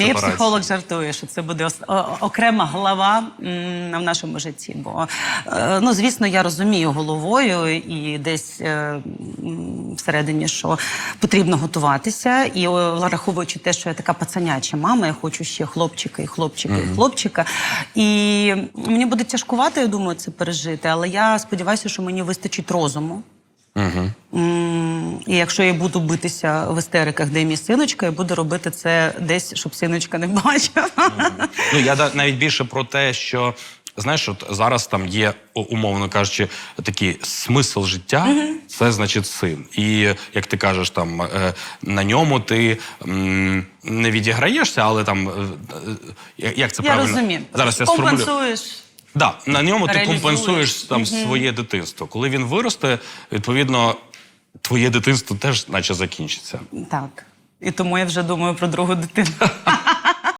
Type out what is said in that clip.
Мій психолог жартує, що це буде окрема глава в нашому житті. Бо е, ну звісно, я розумію головою і десь е, всередині, що потрібно готуватися. І враховуючи те, що я така пацаняча мама, я хочу ще хлопчика і хлопчика, і хлопчика. І мені буде тяжкувато, я думаю, це пережити. Але я сподіваюся, що мені вистачить розуму. М, І якщо я буду битися в істериках, де мій синочка, я буду робити це десь, щоб синочка не бачив. Ну я навіть більше про те, що знаєш, от зараз там є, умовно кажучи, такий смисл життя, це значить син. І як ти кажеш, там е, на ньому ти не відіграєшся, але там е, е, як це Я правильно розумію. зараз я. Компенсуєш. Да, на ньому ти компенсуєш там своє дитинство. Коли він виросте, відповідно, твоє дитинство теж наче закінчиться. Так. І тому я вже думаю про другу дитину.